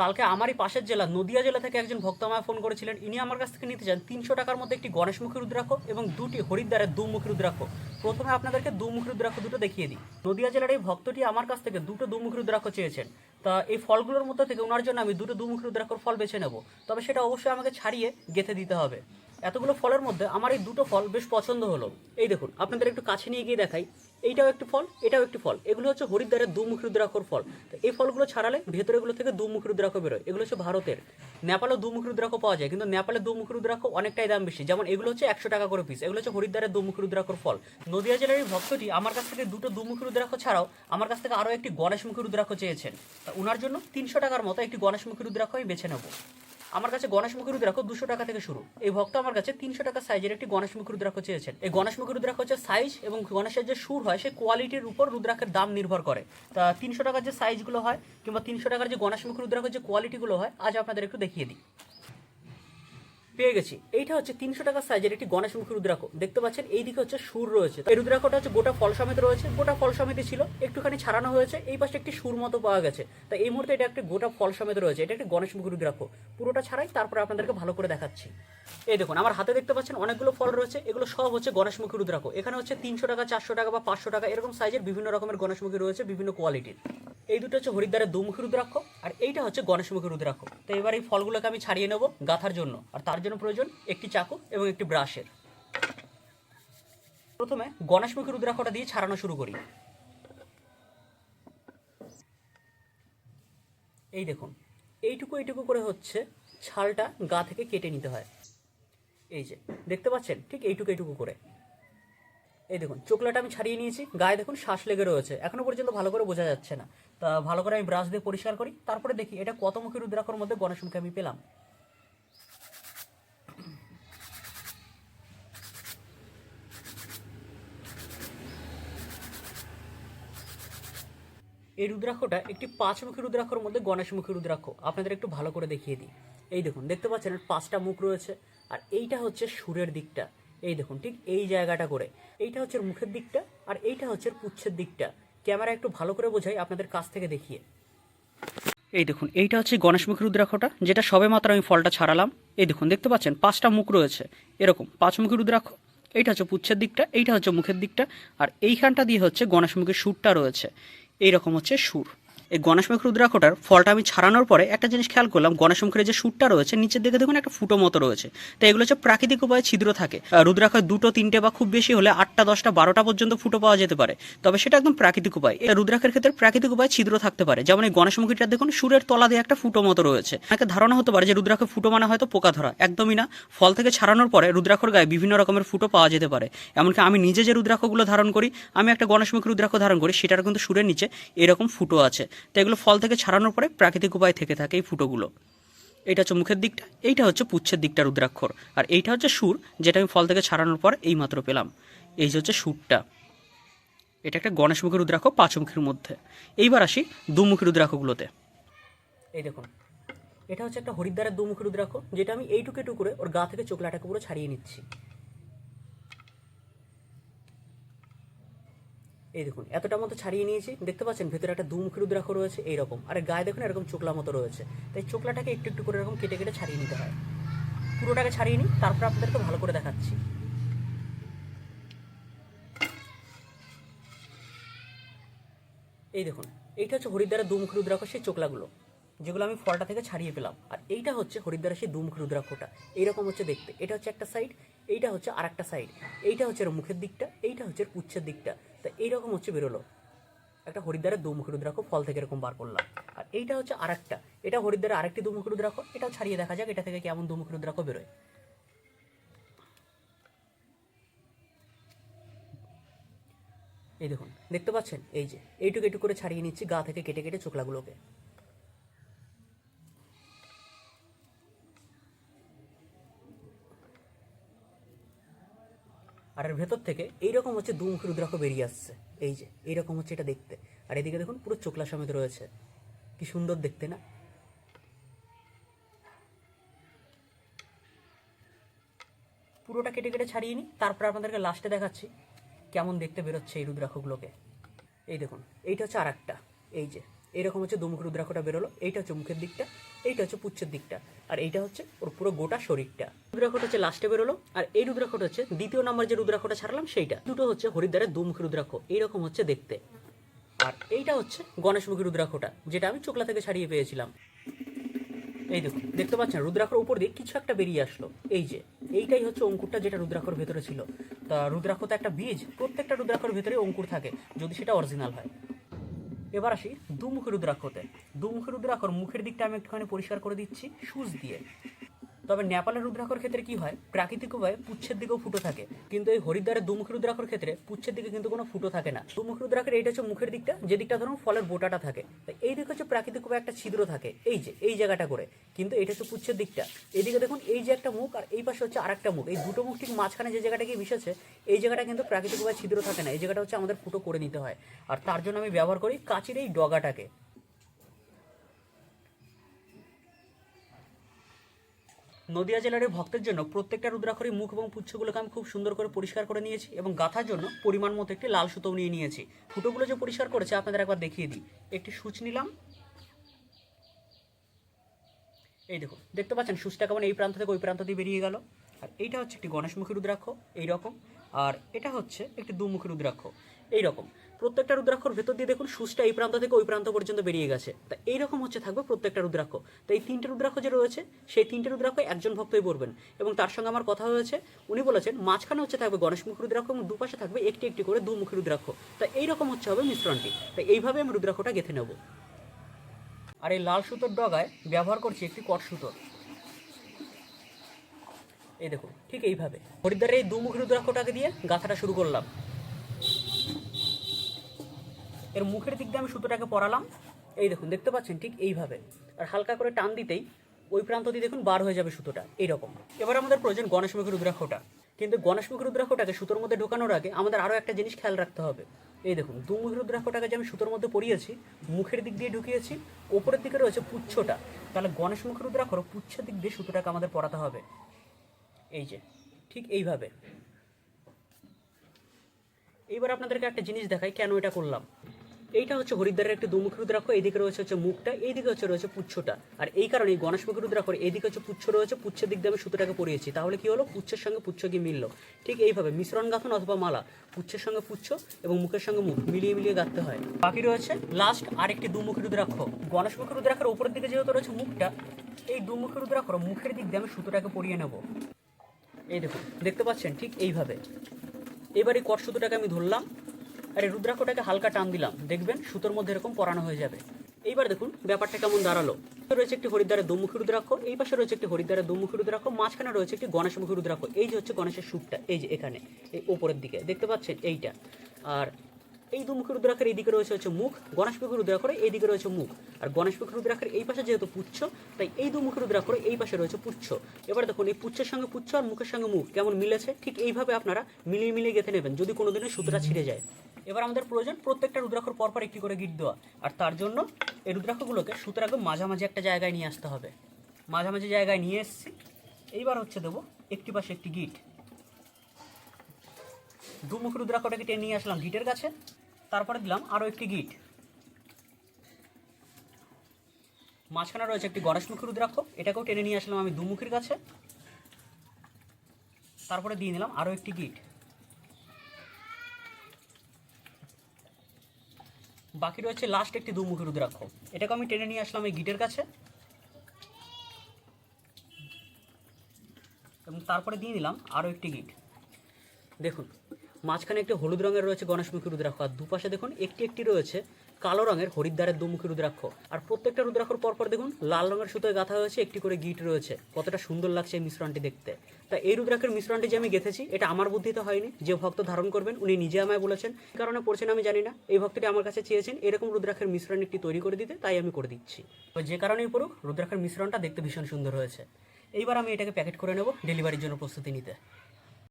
কালকে আমারই পাশের জেলা, নদিয়া জেলা থেকে একজন ভক্ত আমায় ফোন করেছিলেন। ইনি আমার কাছ থেকে নিতে চান। তিনশো টাকার মধ্যে একটি গণেশমুখী রুদ্রাক্ষ এবং দুটি হরিদ্বারের দুমুখী রুদ্রাক্ষ। প্রথমে আপনাদেরকে দুমুখী রুদ্রাক্ষ দুটো দেখিয়ে দিই। নদিয়া জেলার এই ভক্তটি আমার কাছ থেকে দুটো দুমুখী রুদ্রাক্ষ চেয়েছেন। তা এই ফলগুলোর মধ্যে থেকে ওনার জন্য আমি দুটো দুমুখী রুদ্রাক্ষর ফল বেছে নেব। তবে সেটা অবশ্যই আমাকে ছাড়িয়ে গেঁথে দিতে হবে। এতগুলো ফলের মধ্যে আমার এই দুটো ফল বেশ পছন্দ হলো। এই দেখুন, আপনাদের একটু কাছে নিয়ে গিয়ে দেখাই। এইটাও একটি ফল, এটাও একটি ফল। এগুলো হচ্ছে হরিদ্বারের দুমুখী রুদ্রাক্ষর ফল। এই ফলগুলো ছাড়ালে ভেতরে এগুলো থেকে দুমুখী রুদ্রাক্ষ বেরোয়। এগুলো হচ্ছে ভারতের। নেপালেও দুমুখী রুদ্রাক্ষ পাওয়া যায়, কিন্তু নেপালের দুমুখী রুদ্রাক্ষ অনেকটাই দাম বেশি। যেমন এগুলো হচ্ছে একশো টাকা করে পিস এগুলো হচ্ছে হরিদ্বারের দুমুখী রুদ্রাক্ষর ফল। নদিয়া জেলার এই ভক্তটি আমার কাছ থেকে দুটো দুমুখী রুদ্রাক্ষ ছাড়াও আমার কাছ থেকে আরও একটি গণেশমুখী রুদ্রাক্ষ চেয়েছেন। তা ওনার জন্য তিনশো টাকার মতো একটি গণেশমুখী রুদ্রাক্ষ আমি বেছে নেব। আমার কাছে গণেশমুখী রুদ্রাক্ষ দুশো টাকা থেকে শুরু। এই ভক্ত আমার কাছে তিনশো টাকা সাইজের একটি গণেশমুখী রুদ্রাক্ষ চেয়েছেন। এই গণেশমুখী রুদ্রাক্ষ হচ্ছে সাইজ এবং গণেশের যে সুর হয় সেই কোয়ালিটির উপর রুদ্রাক্ষের দাম নির্ভর করে। তা তিনশো টাকার যে সাইজগুলো হয় কিংবা তিনশো টাকার যে গণেশমুখী রুদ্রাক্ষের যে কোয়ালিটিগুলো হয়, আজ আপনাদের একটু দেখিয়ে দিই। পেয়ে গেছি। এইটা হচ্ছে তিনশো টাকা সাইজের একটি গণেশমুখী রুদ্রাক্ষ। দেখতে পাচ্ছেন, এই দিকে হচ্ছে সুর রয়েছে। এই রুদ্রাক্ষটা হচ্ছে গোটা ফল সমেত রয়েছে। গোটা ফল সমেত ছিল, একটুখানি ছাড়ানো হয়েছে। এই পাশে একটি সুর মতো পাওয়া গেছে। তা এই মুহূর্তে এটা একটি গোটা ফল সমেত রয়েছে। এটা একটি গণেশমুখী রুদ্রাক্ষ। পুরোটা ছাড়াই তারপরে আপনাদেরকে ভালো করে দেখাচ্ছি। এই দেখুন, আমার হাতে দেখতে পাচ্ছেন অনেকগুলো ফল রয়েছে, এগুলো সব হচ্ছে গণেশমুখী রুদ্রাক্ষ। এখানে হচ্ছে তিনশো টাকা, চারশো টাকা বা পাঁচশো টাকা, এরকম সাইজের বিভিন্ন রকমের গণেশমুখী রয়েছে, বিভিন্ন কোয়ালিটির এই দুটো হচ্ছে হরিদ্বারের দুমুখী রুদ্রাক্ষ, আর এইটা হচ্ছে গণেশমুখী রুদ্রাক্ষ। তো এবার এই ফলগুলোকে আমি ছাড়িয়ে নেব গাঁথার জন্য, আর তার জন্য প্রয়োজন একটি চাকু এবং একটি ব্রাশের। প্রথমে গণেশমুখী রুদ্রাক্ষটা দিয়ে ছাড়ানো শুরু করি। এই দেখুন, এইটুকু এইটুকু করে হচ্ছে ছালটা গা থেকে কেটে নিতে হয়। এই যে, দেখতে পাচ্ছেন? ঠিক এইটুকু এইটুকু করে। এই দেখুন চোকলাটা আমি ছাড়িয়ে নিয়েছি। গায়ে দেখুন শ্বাস লেগে রয়েছে। এখনও পর্যন্ত ভালো করে বোঝা যাচ্ছে না। তা ভালো করে আমি ব্রাশ দিয়ে পরিষ্কার করি। তারপরে দেখি, এটা কত মুখী রুদ্রাক্ষর মধ্যে গণেশমুখী আমি পেলাম। এই রুদ্রাক্ষটা একটি পাঁচমুখী রুদ্রাক্ষর মধ্যে গণেশমুখী রুদ্রাক্ষ। আপনাদের একটু ভালো করে দেখিয়ে দিই। এই দেখুন, দেখতে পাচ্ছেন পাঁচটা মুখ রয়েছে, আর এইটা হচ্ছে সুরের দিকটা। এই দেখুন, ঠিক এই জায়গাটা করে। এইটা হচ্ছে মুখের দিকটা, আর এইটা হচ্ছে পুচ্ছের দিকটা। ক্যামেরা একটু ভালো করে বোঝাই আপনাদের কাছ থেকে দেখিয়ে। এই দেখুন, এইটা হচ্ছে গণেশমুখী রুদ্রাক্ষটা, যেটা সবে মাত্র আমি ফলটা ছাড়ালাম। এই দেখুন, দেখতে পাচ্ছেন, পাঁচটা মুখ রয়েছে। এরকম পাঁচমুখী রুদ্রাক্ষ, এইটা হচ্ছে পুচ্ছের দিকটা, এইটা হচ্ছে মুখের দিকটা, আর এইখানটা দিয়ে হচ্ছে গণেশমুখীর সুরটা রয়েছে। এইরকম হচ্ছে সুর। এই গণেশমুখী রুদ্রাক্ষটার ফলটা আমি ছাড়ানোর পরে একটা জিনিস খেয়াল করলাম গণেশমুখীর যে সুরটা রয়েছে, নিচের দিকে দেখুন একটা ফুটো মতো রয়েছে। তো এগুলো হচ্ছে প্রাকৃতিক উপায়ে ছিদ্র থাকে। রুদ্রাক্ষের দুটো, তিনটে বা খুব বেশি হলে আটটা, দশটা, বারোটা পর্যন্ত ফুটো পাওয়া যেতে পারে। তবে সেটা একদম প্রাকৃতিক উপায়। এই রুদ্রাক্ষের ক্ষেত্রে প্রাকৃতিক উপায়ে ছিদ্র থাকতে পারে। যেমন এই গণেশমুখীটা দেখুন, সুরের তলা দিয়ে একটা ফুটো মতো রয়েছে। অনেকে ধারণা হতে পারে যে রুদ্রাক্ষ ফুটো মানে হয়তো পোকা ধরা। একদমই না। ফল থেকে ছাড়ানোর পরে রুদ্রাক্ষর গায়ে বিভিন্ন রকমের ফুটো পাওয়া যেতে পারে। এমনকি আমি নিজে যে রুদ্রাক্ষগুলো ধারণ করি, আমি একটা গণেশমুখী রুদ্রাক্ষ ধারণ করি, সেটার কিন্তু সুরের নিচে এরকম ফুটো আছে। তো এগুলো ফল থেকে ছাড়ানোর পরে প্রাকৃতিক উপায় থেকে থাকে এই ফুটোগুলো। এইটা হচ্ছে মুখের দিকটা, এইটা হচ্ছে পুচ্ছের দিকটা রুদ্রাক্ষর। আর এইটা হচ্ছে সুর, যেটা আমি ফল থেকে ছাড়ানোর পর এই মাত্র পেলাম। এই যে হচ্ছে সুরটা। এটা একটা গণেশমুখী রুদ্রাক্ষ পাঁচমুখীর মধ্যে। এইবার আসি দুমুখী রুদ্রাক্ষগুলোতে। এই দেখুন, এটা হচ্ছে একটা হরিদ্বারের দুমুখী রুদ্রাক্ষ, যেটা আমি এইটুকু করে ওর গা থেকে চোখলাটাকে পুরো ছাড়িয়ে নিচ্ছি। এই দেখুন এতটা মতো ছাড়িয়ে নিয়েছি। দেখতে পাচ্ছেন, ভেতরে একটা দুমুখী রুদ্রাক্ষ রয়েছে, এইরকম। আর গায়ে দেখুন, এরকম চোকলা মতো রয়েছে। তাই চোকলাটাকে একটু একটু করে এরকম কেটে কেটে ছাড়িয়ে নিতে হয়। পুরোটাকে ছাড়িয়ে নিই, তারপর আপনাদেরকে ভালো করে দেখাচ্ছি। এই দেখুন, এইটা হচ্ছে হরিদ্বারের দুমুখী রুদ্রাক্ষ সেই চোকলাগুলো, যেগুলো আমি ফলটা থেকে ছাড়িয়ে পেলাম। আর এইটা হচ্ছে হরিদ্বারের সেই দুমুখী রুদ্রাক্ষটা, এইরকম হচ্ছে দেখতে। এটা হচ্ছে একটা সাইড, এইটা হচ্ছে আর একটা সাইড। এইটা হচ্ছে এর মুখের দিকটা, এইটা হচ্ছে এর পুচ্ছের দিকটা। তা এইরকম হচ্ছে বেরোলো। একটা হরিদ্বারের দুমুখী রুদ্রাক্ষ ফল থেকে এরকম বার করলাম। আর এইটা হচ্ছে আরেকটা। এটা হরিদ্বারের আরেকটি দুমুখী রুদ্রাক্ষ। এটাও ছাড়িয়ে দেখা যাক এটা থেকে কেমন দুমুখী রুদ্রাক্ষ বেরোয়। এই দেখুন, দেখতে পাচ্ছেন? এই যে, এইটুকু একটু করে ছাড়িয়ে নিচ্ছি গা থেকে কেটে কেটে চোখলাগুলোকে। আর এর ভেতর থেকে এইরকম হচ্ছে দুমুখী রুদ্রাক্ষ বেরিয়ে আসছে। এই যে, এইরকম হচ্ছে এটা দেখতে। আর এদিকে দেখুন, পুরো চোখলা সমেত রয়েছে। কি সুন্দর দেখতে না? পুরোটা কেটে কেটে ছাড়িয়ে নিই, তারপর আপনাদেরকে লাস্টে দেখাচ্ছি কেমন দেখতে বেরোচ্ছে এই রুদ্রাক্ষগুলোকে। এই দেখুন, এইটা হচ্ছে আর একটা এই যে এরকম হচ্ছে দুমুখ রুদ্রাক্ষটা বেরোলো, এইটা হচ্ছে মুখের দিকটা, এইটা হচ্ছে পুচ্ছের দিকটা, আর এইটা হচ্ছে ওর পুরো গোটা শরীরটা। রুদ্রাক্ষটা হচ্ছে লাস্টে বেরোলো, আর এই রুদ্রাক্ষটা হচ্ছে দ্বিতীয় নাম্বার যে রুদ্রাক্ষটা ছাড়লাম সেইটা। দুটো হচ্ছে হরিদ্বারের দুমুখ রুদ্রাক্ষ, এইরকম হচ্ছে দেখতে। আর এইটা হচ্ছে গণেশমুখী রুদ্রাক্ষটা, যেটা আমি চোখলা থেকে ছাড়িয়ে পেয়েছিলাম। এই দেখুন, দেখতে পাচ্ছেন, রুদ্রাক্ষর উপর দিয়ে কিছু একটা বেরিয়ে আসলো। এই যে, এইটাই হচ্ছে অঙ্কুরটা যেটা রুদ্রাক্ষর ভেতরে ছিল। তা রুদ্রাক্ষ তো একটা বীজ, প্রত্যেকটা রুদ্রাক্ষর ভেতরে অঙ্কুর থাকে, যদি সেটা অরিজিনাল হয়। এবার আসি দুমুখী রুদ্রাক্ষতে। দুমুখী রুদ্রাক্ষর মুখের দিকটা আমি একটুখানি পরিষ্কার করে দিচ্ছি, সুচ দিয়ে। তবে নেপালের রুদ্রাক্ষর ক্ষেত্রে কি হয়? প্রাকৃতিক উপায়ে পুচ্ছের দিকেও ফুটো থাকে। কিন্তু এই হরিদ্বারের দুমুখী রুদ্রাক্ষর ক্ষেত্রে পুচ্ছের দিকে কিন্তু কোনো ফুটো থাকে না। দুমুখী রুদ্রাক্ষের এইটা হচ্ছে মুখের দিকটা, যে দিকটা ধরুন ফলের বোটাটা থাকে। এই দিকে হচ্ছে প্রাকৃতিক উপায়ে একটা ছিদ্র থাকে, এই যে, এই জায়গাটা করে। কিন্তু এটা হচ্ছে পুচ্ছের দিকটা। এইদিকে দেখুন এই যে একটা মুখ আর এই পাশে হচ্ছে আরেকটা মুখ। এই দুটো মুখ ঠিক মাঝখানে যে জায়গাটা গিয়ে মিশেছে, এই জায়গাটা কিন্তু প্রাকৃতিক উপায়ে ছিদ্র থাকে না। এই জায়গাটা হচ্ছে আমাদের ফুটো করে নিতে হয়। আর তার জন্য আমি ব্যবহার করি কাচির এই ডগাটাকে। নদিয়া জেলার ভক্তের জন্য প্রত্যেকটা রুদ্রাক্ষরী মুখ এবং পুচ্ছগুলোকে আমি খুব সুন্দর করে পরিষ্কার করে নিয়েছি এবং গাঁথার জন্য পরিমাণ মতো একটি লাল সুতোও নিয়ে নিয়েছি। ফুটোগুলো যে পরিষ্কার করেছে, আপনাদের একবার দেখিয়ে দিই। একটি সূচ নিলাম। এই দেখুন, দেখতে পাচ্ছেন সূচটা কেমন? এই প্রান্ত থেকে ওই প্রান্ত দিয়ে বেরিয়ে গেল। আর এইটা হচ্ছে একটি গণেশমুখী রুদ্রাক্ষ, এইরকম। আর এটা হচ্ছে একটি দুমুখী রুদ্রাক্ষ এই রকম প্রত্যেকটা রুদ্রাক্ষর ভেতর দিয়ে দেখুন সূচটা এই প্রান্ত থেকে ওই প্রান্ত পর্যন্ত বেরিয়ে গেছে। তা এইরকম হচ্ছে থাকবে প্রত্যেকটা রুদ্রাক্ষ। তো এই তিনটে রুদ্রাক্ষ যে রয়েছে, সেই তিনটে রুদ্রাক্ষ একজন ভক্তই পড়বেন। এবং তার সঙ্গে আমার কথা হয়েছে, উনি বলেছেন, মাঝখানে হচ্ছে থাকবে গণেশমুখী রুদ্রাক্ষ এবং দুপাশে থাকবে একটি একটি করে দুমুখী রুদ্রাক্ষ। তা এইরকম হচ্ছে হবে মিশ্রণটি। তাই এইভাবে আমি রুদ্রাক্ষটা গেঁথে নেব। আর এই লাল সুতোর ডগায় ব্যবহার করছি একটি কট সুতোর এই দেখুন, ঠিক এইভাবে। হরিদ্বারের এই দুমুখী রুদ্রাক্ষটাকে দিয়ে গাঁথাটা শুরু করলাম। এর মুখের দিক দিয়ে আমি সুতোটাকে পরালাম। এই দেখুন, দেখতে পাচ্ছেন ঠিক এইভাবে। আর হালকা করে টান দিতেই ওই প্রান্ত দিয়ে দেখুন বার হয়ে যাবে সুতোটা, এইরকম। এবার আমাদের প্রয়োজন গণেশমুখী রুদ্রাক্ষটা। কিন্তু গণেশমুখী রুদ্রাক্ষটাকে সুতোর মধ্যে ঢোকানোর আগে আমাদের আরও একটা জিনিস খেয়াল রাখতে হবে। এই দেখুন দুমুখী রুদ্রাক্ষটাকে যে আমি সুতোর মধ্যে পরিয়েছি, মুখের দিক দিয়ে ঢুকিয়েছি, ওপরের দিকে রয়েছে পুচ্ছটা। তাহলে গণেশমুখী রুদ্রাক্ষর পুচ্ছের দিক দিয়ে সুতোটাকে আমাদের পরাতে হবে। এই যে, ঠিক এইভাবে। এইবার আপনাদেরকে একটা জিনিস দেখাই কেন এটা করলাম। এইটা হচ্ছে হরিদ্বারের একটি দুমুখী রুদ্রাক্ষ এইদিকে রয়েছে হচ্ছে মুখটা এইদিকে হচ্ছে রয়েছে পুচ্ছটা। আর এই কারণে এই গণেশমুখী রুদ্রাক্ষর এদিকে হচ্ছে পুচ্ছ রয়েছে, পুচ্ছের দিক দিয়ে আমি সুতোটাকে পরিয়েছি। তাহলে কি হলো? পুচ্ছের সঙ্গে পুচ্ছ কি মিললো। ঠিক এইভাবে মিশ্রণ গাঁথন অথবা মালা, পুচ্ছের সঙ্গে পুচ্ছ এবং মুখের সঙ্গে মুখ মিলিয়ে মিলিয়ে গাঁথতে হয়। বাকি রয়েছে লাস্ট আরেকটি দুমুখী রুদ্রাক্ষ। গণেশমুখী রুদ্রাক্ষের উপরের দিকে যেহেতু রয়েছে মুখটা, এই দুমুখী রুদ্রাক্ষর মুখের দিক দিয়ে আমি সুতোটাকে পরিয়ে নেব। এই দেখুন, দেখতে পাচ্ছেন? ঠিক এইভাবে। এবার এই কট সুতোটাকে আমি ধরলাম। আর এই রুদ্রাক্ষটাকে হালকা টান দিলাম। দেখবেন সুতোর মধ্যে এরকম পরানো হয়ে যাবে। এইবার দেখুন, ব্যাপারটা কেমন দাঁড়াল। রয়েছে একটি হরিদ্বারের দুমুখী রুদ্রাক্ষ, এই পাশে রয়েছে একটি হরিদ্বারের দুমুখী রুদ্রাক্ষ, মাঝখানে রয়েছে একটি গণেশমুখী রুদ্রাক্ষ। এই যে হচ্ছে গণেশের সুপটা এই যে এখানে, এই ওপরের দিকে, দেখতে পাচ্ছেন এইটা। আর এই দুমুখী রুদ্রাক্ষের এইদিকে রয়েছে হচ্ছে মুখ, গণেশমুখী রুদ্রাক্ষর এইদিকে রয়েছে মুখ। আর গণেশমুখী রুদ্রাক্ষের এই পাশে যেহেতু পুচ্ছ, তাই এই দুমুখী রুদ্রাক্ষর এই পাশে রয়েছে পুচ্ছ। এবার দেখুন, এই পুচ্ছের সঙ্গে পুচ্ছ আর মুখের সঙ্গে মুখ কেমন মিলেছে? ঠিক এইভাবে আপনারা মিলিয়ে মিলিয়ে গেঁথে নেবেন, যদি কোনোদিনও সুতোটা ছিঁড়ে যায়। এবার আমাদের প্রয়োজন প্রত্যেকটা রুদ্রাক্ষর পরপর একটি করে গিট দেওয়া। আর তার জন্য এই রুদ্রাক্ষগুলোকে সুতরাং মাঝামাঝি একটা জায়গায় নিয়ে আসতে হবে। মাঝামাঝি জায়গায় নিয়ে এসেছি। এইবার হচ্ছে দেবো একটি পাশে একটি গিট। দুমুখ রুদ্রাক্ষটাকে টেনে নিয়ে আসলাম গিটের কাছে। তারপরে দিলাম আরও একটি গিট। মাঝখানে রয়েছে একটি গণেশমুখী রুদ্রাক্ষ। এটাকেও টেনে নিয়ে আসলাম আমি দুমুখীর কাছে। তারপরে দিয়ে নিলাম আরও একটি গিট। বাকি রয়েছে লাস্ট একটি দুমুখী রুদ্রাক্ষ। এটাকে আমি টেনে নিয়ে আসলাম এই গিটের কাছে। এবং তারপরে দিয়ে দিলাম আরও একটি গিট। দেখুন, মাঝখানে একটি হলুদ রঙের রয়েছে গণেশমুখী রুদ্রাক্ষ, আর দুপাশে দেখুন একটি একটি রয়েছে কালো রঙের হরিদ্বারের দুমুখী রুদ্রাক্ষ। আর প্রত্যেকটা রুদ্রাক্ষর পরপর দেখুন, লাল রঙের সুতোয় গাঁথা হয়েছে, একটি করে গিট রয়েছে। কতটা সুন্দর লাগছে এই মিশ্রণটি দেখতে। তা এই রুদ্রাক্ষের মিশ্রণটি যে আমি গেঁথেছি, এটা আমার বুদ্ধিতে হয়নি। যে ভক্ত ধারণ করবেন, উনি নিজে আমায় বলেছেন। কি কারণে পড়ছেন আমি জানি না। এই ভক্তটি আমার কাছে চেয়েছেন, এরকম রুদ্রাক্ষের মিশ্রণ একটি তৈরি করে দিতে, তাই আমি করে দিচ্ছি। তো যে কারণেই পড়ুক, রুদ্রাক্ষের মিশ্রণটা দেখতে ভীষণ সুন্দর হয়েছে। এইবার আমি এটাকে প্যাকেট করে নেব, ডেলিভারির জন্য প্রস্তুতি নিতে।